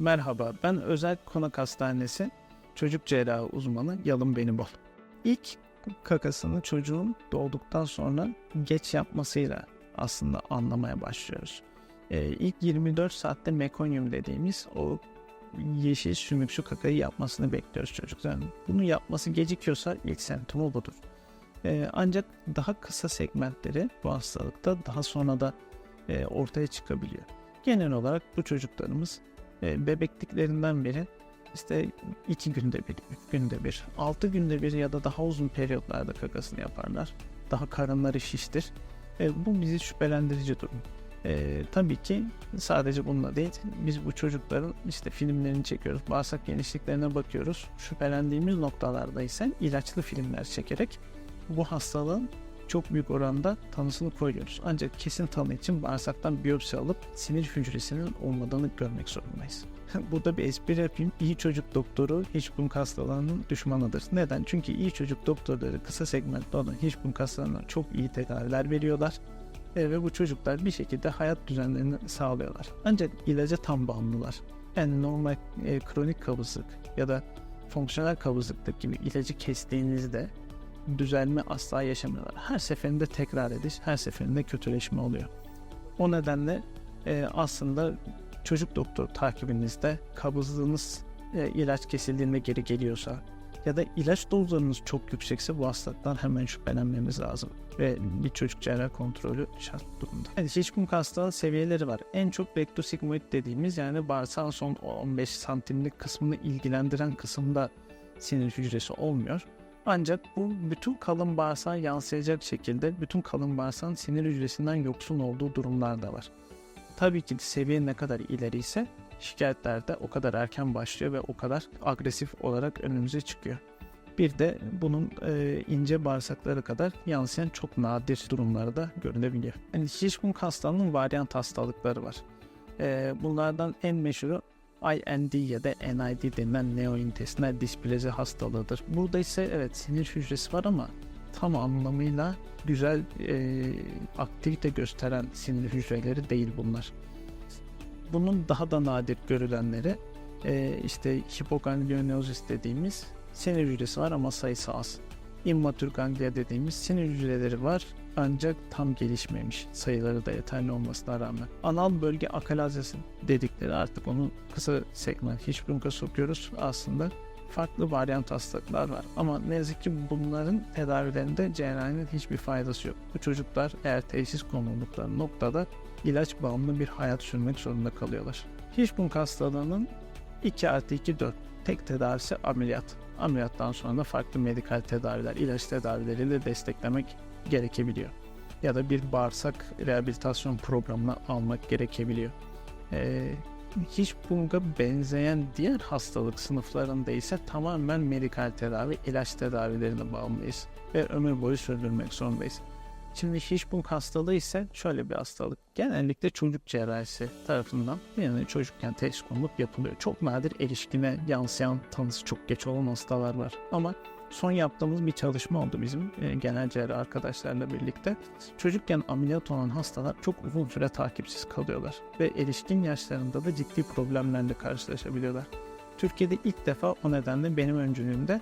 Merhaba, ben Özel Konak Hastanesi çocuk cerrahı uzmanı Yalın Benibol. İlk kakasını çocuğun doğduktan sonra geç yapmasıyla aslında anlamaya başlıyoruz. Ee, ilk 24 saatte mekonyum dediğimiz o yeşil sümüksü kakayı yapmasını bekliyoruz çocukların. Bunu yapması gecikiyorsa ilk semptomu budur. Ee, ancak daha kısa segmentleri bu hastalıkta daha sonra da e, ortaya çıkabiliyor. Genel olarak bu çocuklarımız e, bebekliklerinden beri işte iki günde bir, üç günde bir, altı günde bir ya da daha uzun periyotlarda kakasını yaparlar. Daha karınları şiştir. E, bu bizi şüphelendirici durum. E, tabii ki sadece bununla değil, biz bu çocukların işte filmlerini çekiyoruz, bağırsak genişliklerine bakıyoruz. Şüphelendiğimiz noktalarda ise ilaçlı filmler çekerek bu hastalığın çok büyük oranda tanısını koyuyoruz. Ancak kesin tanı için bağırsaktan biyopsi alıp sinir hücresinin olmadığını görmek zorundayız. Burada bir espri yapayım. İyi çocuk doktoru Hirschsprung hastalığının düşmanıdır. Neden? Çünkü iyi çocuk doktorları kısa segmentli olan Hirschsprung hastalığına çok iyi tedaviler veriyorlar. Ve bu çocuklar bir şekilde hayat düzenlerini sağlıyorlar. Ancak ilaca tam bağımlılar. Yani normal e, kronik kabızlık ya da fonksiyonel kabızlıklık gibi ilacı kestiğinizde düzelme asla yaşamıyorlar. Her seferinde tekrar ediş, her seferinde kötüleşme oluyor. O nedenle e, aslında çocuk doktor takibinizde kabızlığınız e, ilaç kesildiğinde geri geliyorsa ya da ilaç dozlarınız çok yüksekse bu hastalıktan hemen şüphelenmemiz lazım. Ve bir çocuk cerrah kontrolü şart durumda. Yani Hirschsprung hastalığı seviyeleri var. En çok rektosigmoid dediğimiz yani bağırsağın son 15 santimlik kısmını ilgilendiren kısımda sinir hücresi olmuyor. Ancak bu bütün kalın bağırsağa yansıyacak şekilde bütün kalın bağırsağın sinir hücresinden yoksun olduğu durumlar da var. Tabii ki seviye ne kadar ileri ise şikayetler de o kadar erken başlıyor ve o kadar agresif olarak önümüze çıkıyor. Bir de bunun e, ince bağırsakları kadar yansıyan çok nadir durumları da görülebiliyor. Yani Hirschsprung hastalığının varyant hastalıkları var. E, bunlardan en meşhuru IND ya da NID denilen neointestinal displazi hastalığıdır. Burada ise evet sinir hücresi var ama tam anlamıyla güzel e, aktivite gösteren sinir hücreleri değil bunlar. Bunun daha da nadir görülenleri e, işte hipoganglionozis dediğimiz sinir hücresi var ama sayısı az. Immatür ganglia dediğimiz sinir hücreleri var ancak tam gelişmemiş sayıları da yeterli olmasına rağmen. Anal bölge akalazesi dedikleri artık onu kısa segment Hirschsprung'a sokuyoruz aslında farklı varyant hastalıklar var. Ama ne yazık ki bunların tedavilerinde cerrahinin hiçbir faydası yok. Bu çocuklar eğer teşhis konuldukları noktada ilaç bağımlı bir hayat sürmek zorunda kalıyorlar. Hirschsprung hastalığının 2 artı 2 4 tek tedavisi ameliyat. Ameliyattan sonra da farklı medikal tedaviler, ilaç tedavileriyle desteklemek gerekebiliyor. Ya da bir bağırsak rehabilitasyon programına almak gerekebiliyor. Ee, hiç bunga benzeyen diğer hastalık sınıflarında ise tamamen medikal tedavi, ilaç tedavilerine bağımlıyız ve ömür boyu sürdürmek zorundayız. Şimdi Hirschsprung hastalığı ise şöyle bir hastalık. Genellikle çocuk cerrahisi tarafından yani çocukken teşhis konulup yapılıyor. Çok nadir erişkine yansıyan tanısı çok geç olan hastalar var. Ama son yaptığımız bir çalışma oldu bizim e, genel cerrah arkadaşlarla birlikte. Çocukken ameliyat olan hastalar çok uzun süre takipsiz kalıyorlar ve erişkin yaşlarında da ciddi problemlerle karşılaşabiliyorlar. Türkiye'de ilk defa o nedenle benim öncülüğümde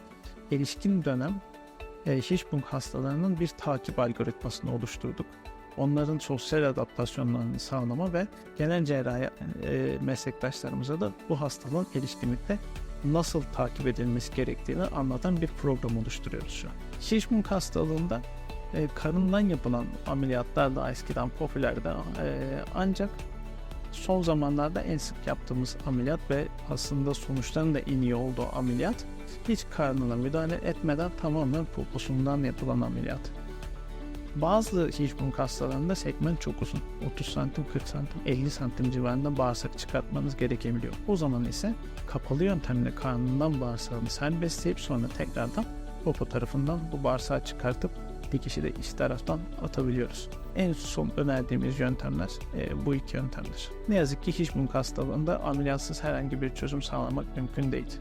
erişkin dönem Hirschsprung hastalarının bir takip algoritmasını oluşturduk. Onların sosyal adaptasyonlarını sağlama ve genel cerrahi e, meslektaşlarımıza da bu hastalığın erişkinlikte nasıl takip edilmesi gerektiğini anlatan bir program oluşturuyoruz şu an. Hirschsprung hastalığında e, karından yapılan ameliyatlar da eskiden popülerdi e, ancak son zamanlarda en sık yaptığımız ameliyat ve aslında sonuçların da en iyi olduğu ameliyat hiç karnına müdahale etmeden tamamen poposundan yapılan ameliyat. Bazı Hirschsprung hastalarında segment çok uzun. 30 santim, 40 santim, 50 santim civarında bağırsak çıkartmanız gerekebiliyor. O zaman ise kapalı yöntemle karnından bağırsağını serbestleyip sonra tekrardan popo tarafından bu bağırsağı çıkartıp dikişi de iç taraftan atabiliyoruz. En son önerdiğimiz yöntemler e, bu iki yöntemdir. Ne yazık ki Hirschsprung hastalığında ameliyatsız herhangi bir çözüm sağlamak mümkün değil.